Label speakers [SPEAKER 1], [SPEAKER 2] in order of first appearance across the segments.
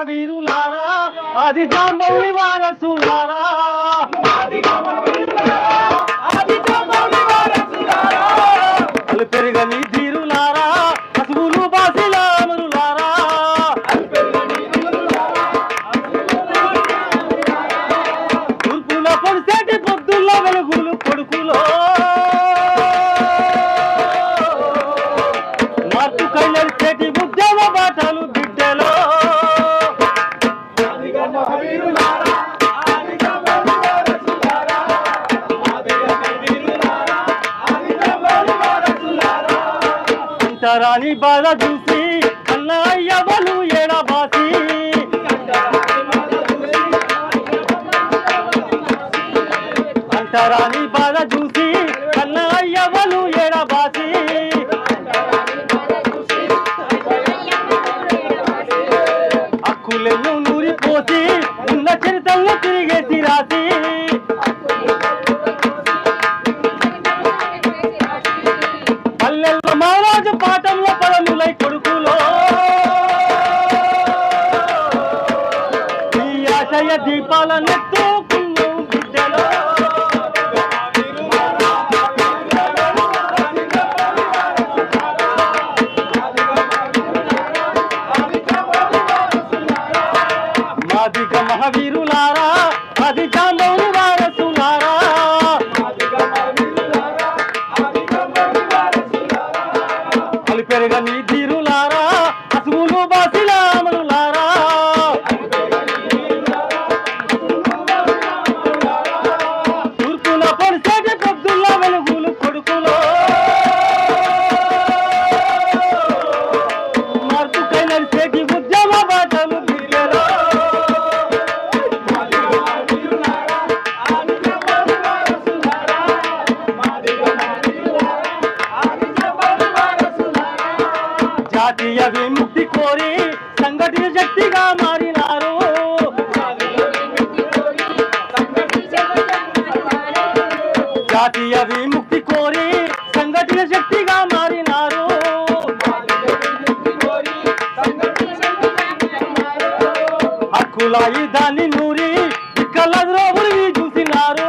[SPEAKER 1] మహావీరులారా అది జాంబవి వారసులారా అంతరాని బాధ చూసి అన్నయ్యవలు ఎడబాసి అంతరాని బాధ చూసి అన్నయ్యవలు ఎడబాసి అక్కులను నూరిపోసి ఉన్న చరితలను తిరిగేసి రాసి आशय दीपाल ने तू జాతీయ విముక్తి కోరి సంఘటిత శక్తిగా మారినారు. జాతీయ విముక్తి కోరి సంఘటిత శక్తిగా మారినారు. హక్కులాయి దాన్ని నూరి ఇక్కల ద్రోవులు చూసినారు.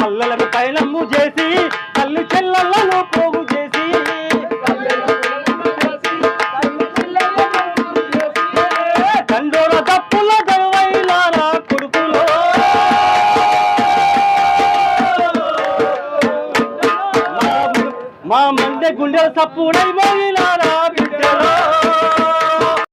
[SPEAKER 1] పల్లెలకు పైనమ్ము చేసి మా మండే గుండెల సప్పుడై మోగిలారా బిడ్డలా